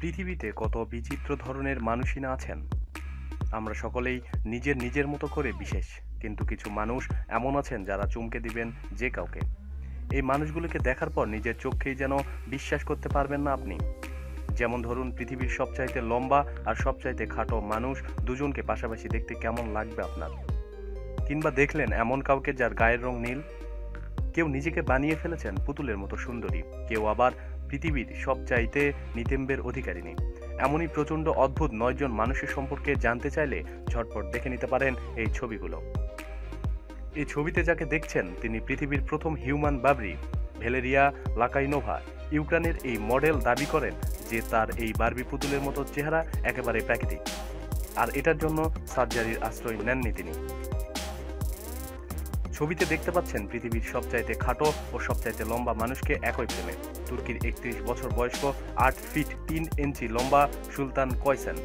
পৃথিবীতে কত বিচিত্র ধরনের মানুষই না আছেন? আমরা সকলেই নিজের নিজের মতো করে বিশেষ, কিন্তু কিছু মানুষ এমন আছেন যারা চমকে দিবেন যে কাউকে। এই মানুষগুলোকে দেখার পর নিজের চোখকেই যেন বিশ্বাস করতে পারবেন না আপনি। যেমন ধরুন, পৃথিবীর সবচাইতে লম্বা আর সবচাইতে খাটো মানুষ দুজনকে পাশাপাশি দেখতে কেমন লাগবে আপনার? কিংবা দেখলেন এমন কাউকে যার গায়ের রং নীল? কেউ নিজেকে বানিয়ে ফেলেছেন পুতুলের মতো সুন্দরী, কেউ আবার পৃথিবীর সবচাইতে নিতেম্বের অধিকারিণী এমনই প্রচণ্ড অদ্ভুত নয়জন মানুষের সম্পর্কে জানতে চাইলে ঝটপট দেখে নিতে পারেন এই ছবিগুলো। এই ছবিতে যাকে দেখছেন তিনি পৃথিবীর প্রথম হিউম্যান বাবরি, ভেলেরিয়া লাকাইনোভা। ইউক্রেনের এই মডেল দাবি করেন যে তার এই বার্বি পুতুলের মতো চেহারা একেবারে প্রাকৃতিক। আর এটার জন্য সার্জারির আশ্রয় নেননি তিনি। ছবিতে দেখতে পাচ্ছেন পৃথিবীর সবচাইতে খাটো ও সবচাইতে লম্বা মানুষকে একই ফ্রেমে তুর্কির একত্রিশ বছর বয়স্ক আট ফিট তিন ইঞ্চি লম্বা সুলতান কয়সেন,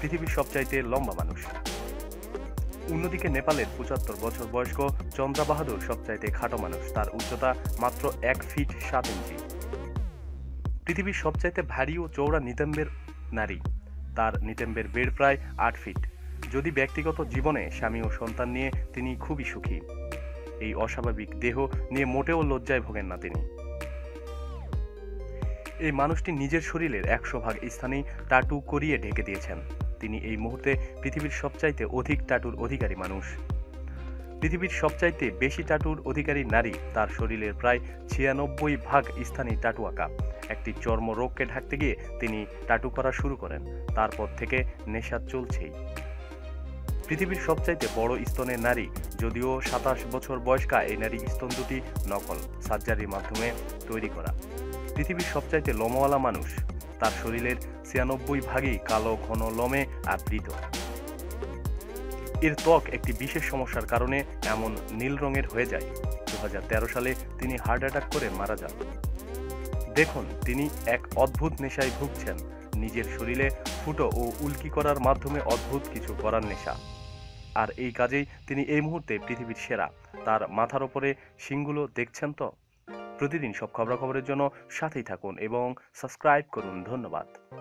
পৃথিবীর সবচাইতে লম্বা মানুষ। অন্যদিকে নেপালের পঁচাত্তর বছর বয়স্ক চন্দ্রা বাহাদুর সবচাইতে খাটো মানুষ, তার উচ্চতা মাত্র এক ফিট সাত ইঞ্চি। পৃথিবীর সবচাইতে ভারী ও চৌড়া নিতেম্বের নারী, তার নিতেম্বের বেড় প্রায় আট ফিট। যদি ব্যক্তিগত জীবনে স্বামী ও সন্তান নিয়ে তিনি খুবই সুখী এই অস্বাভাবিক দেহ নিয়ে মোটেও লজ্জায় ভোগেন না তিনি। এই মানুষটি নিজের শরীরের একশো ভাগ স্থানেই টাটু করিয়ে ঢেকে দিয়েছেন। তিনি এই মুহূর্তে পৃথিবীর সবচাইতে অধিক টাটুর অধিকারী মানুষ। পৃথিবীর সবচাইতে বেশি টাটুর অধিকারী নারী তার শরীরের প্রায় ছিয়ানব্বই ভাগ স্থানেই টাটু আঁকা। একটি চর্ম রোগকে ঢাকতে গিয়ে তিনি টাটু করা শুরু করেন। তারপর থেকে নেশা চলছেই। পৃথিবীর সবচাইতে বড় স্তনের নারী, যদিও সাতাশ বছর বয়স্কা এই নারী স্তন দুটি নকল, সার্জারির মাধ্যমে তৈরি করা। পৃথিবীর সবচাইতে লোমওয়ালা মানুষ, তার শরীরের ছিয়ানব্বই ভাগই কালো, ঘন, লমে আবৃত। এর ত্বক একটি বিশেষ সমস্যার কারণে এমন নীল রঙের হয়ে যায়। দু হাজার তেরো সালে তিনি হার্ট অ্যাটাক করে মারা যান। দেখুন, তিনি এক অদ্ভুত নেশায় ভুগছেন। নিজের শরীরে ফুটো ও উল্কি করার মাধ্যমে অদ্ভুত কিছু করার নেশা। আর এই কাজেই তিনি এই মুহূর্তে পৃথিবীর সেরা। তার মাথার ওপরে শিংগুলো দেখছেন তো? প্রতিদিন সব খবরাখবরের জন্য সাথেই থাকুন এবং সাবস্ক্রাইব করুন। ধন্যবাদ।